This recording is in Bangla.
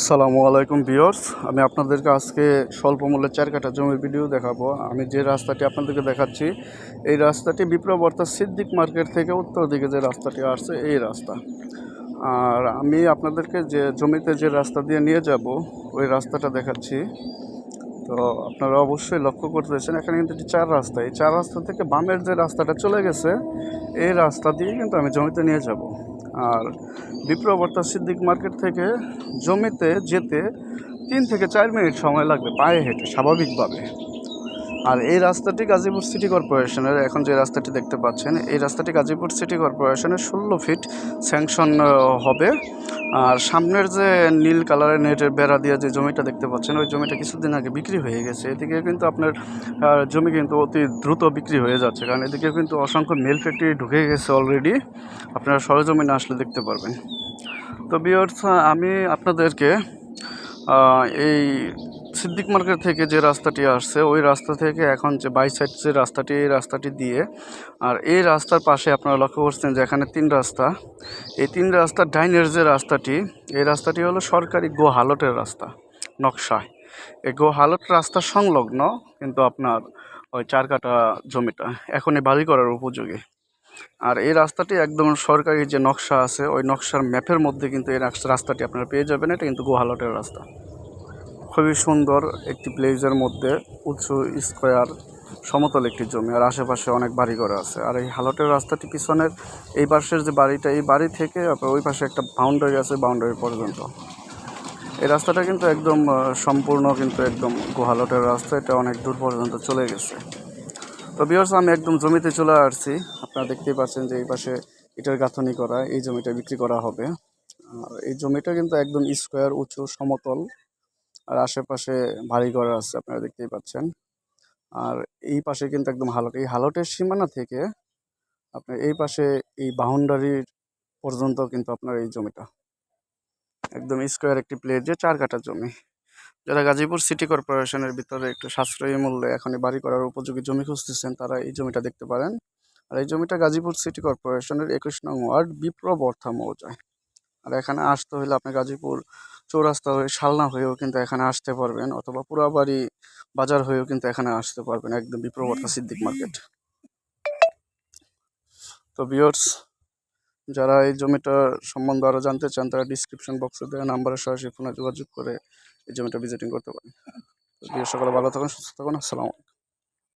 আসসালামু আলাইকুম ভিউয়ার্স। আমি আপনাদেরকে আজকে স্বল্প মূল্যে চার কাঠা জমির ভিডিও দেখাবো। আমি যে রাস্তাটি আপনাদেরকে দেখাচ্ছি, এই রাস্তাটি বিপ্লবর্তা সিদ্দিক মার্কেট থেকে উত্তর দিকে যে রাস্তাটি আসছে, এই রাস্তা। আর আমি আপনাদেরকে যে জমিতে যে রাস্তা দিয়ে নিয়ে যাব, ওই রাস্তাটা দেখাচ্ছি। তো আপনারা অবশ্যই লক্ষ্য করতেছেন, এখানে কিন্তু একটি চার রাস্তা। এই চার রাস্তা থেকে বামের যে রাস্তাটা চলে গেছে, এই রাস্তা দিয়ে কিন্তু আমি জমিতে নিয়ে যাব। আর বিপ্লবর্তা সিদ্দিক মার্কেট থেকে জমিতে যেতে তিন থেকে চার মিনিট সময় লাগবে, পায়ে হেঁটে, স্বাভাবিকভাবে। আর এই রাস্তাটি গাজীপুর সিটি কর্পোরেশনের, এখন যে রাস্তাটি দেখতে পাচ্ছেন, এই রাস্তাটি গাজীপুর সিটি কর্পোরেশনের ষোলো ফিট স্যাংশন হবে। আর সামনের যে নীল কালারের নেটের বেড়া দিয়ে যে জমিটা দেখতে পাচ্ছেন, ওই জমিটা কিছুদিন আগে বিক্রি হয়ে গেছে। এদিকে কিন্তু আপনার জমি কিন্তু অতি দ্রুত বিক্রি হয়ে যাচ্ছে, কারণ এদিকে কিন্তু অসংখ্য মেল ফ্যাক্টরি ঢুকে গেছে অলরেডি আপনারা সরজমিনে আসলে দেখতে পারবেন। তো বিয়ার্স আমি আপনাদেরকে এই সিদ্দিক মার্কেট থেকে যে রাস্তাটি আসছে, ওই রাস্তা থেকে এখন যে বাই সাইড যে রাস্তাটি, এই রাস্তাটি দিয়ে, আর এই রাস্তার পাশে আপনারা লক্ষ্য করছেন যে এখানে তিন রাস্তা। এই তিন রাস্তার ডাইনের যে রাস্তাটি, এই রাস্তাটি হলো সরকারি গো হালটের রাস্তা, নকশায়। এই গো হালট রাস্তা সংলগ্ন, কিন্তু আপনার ওই চার কাটা জমিটা এখনই বাড়ি করার উপযোগী। আর এই রাস্তাটি একদম সরকারি যে নকশা আছে, ওই নকশার ম্যাপের মধ্যে কিন্তু এই রাস- রাস্তাটি আপনারা পেয়ে যাবেন, এটা কিন্তু গোহালটের রাস্তা। খুবই সুন্দর একটি প্লেসের মধ্যে উঁচু স্কোয়ার, সমতল একটি জমি, আর আশেপাশে অনেক বাড়ি ঘর আছে। আর এই হালটের রাস্তাটি পিছনের এই পাশের যে বাড়িটা, এই বাড়ি থেকে ওই পাশে একটা বাউন্ডারি আছে বাউন্ডারি পর্যন্ত। এই রাস্তাটা কিন্তু একদম সম্পূর্ণ কিন্তু একদম গোহালটের রাস্তা, এটা অনেক দূর পর্যন্ত চলে গেছে। তো বিয়ার্স আমি একদম জমিতে চলে আসছি। আপনারা দেখতেই পাচ্ছেন যে এই পাশে ইটার গাঁথনি করা, এই জমিটা বিক্রি করা হবে। আর এই জমিটা কিন্তু একদম স্কোয়ার, উঁচু, সমতল। আর আশেপাশে ভারী ঘর আছে, আপনারা দেখতেই পাচ্ছেন। আর এই পাশে কিন্তু একদম হালট এই হালটের সীমানা থেকে আপনার এই পাশে এই বাউন্ডারির পর্যন্ত কিন্তু আপনার এই জমিটা। একদম স্কোয়ার একটি প্লেট যে চার কাঠা জমি। যারা গাজীপুর সিটি কর্পোরেশনের ভিতরে একটু সাশ্রয়ী মূল্যে এখনই বাড়ি করার উপযোগী জমি খুঁজতেছেন, তারা এই জমিটা দেখতে পারেন। আর এই জমিটা গাজীপুর সিটি কর্পোরেশনের একুশ নং ওয়ার্ড বিপ্রবর্থা মৌজায় আর এখানে আসতে হলে আপনি গাজীপুর চৌরাস্তা হয়ে, শালনা হয়েও কিন্তু এখানে আসতে পারবেন অথবা পুরাবাড়ি বাজার হয়েও কিন্তু এখানে আসতে পারবেন একদম বিপ্রবর্তা সিদ্দিক মার্কেট। তো ভিউয়ার্স, যারা এই জমিটা সম্বন্ধে আরও জানতে চান, তারা ডিসক্রিপশন বক্সে দেওয়া নাম্বারে সরাসরি ফোনে যোগাযোগ করে এই জমিটা ভিজিটিং করতে পারেন। সকলে ভালো থাকুন, সুস্থ থাকুন, আসসালামু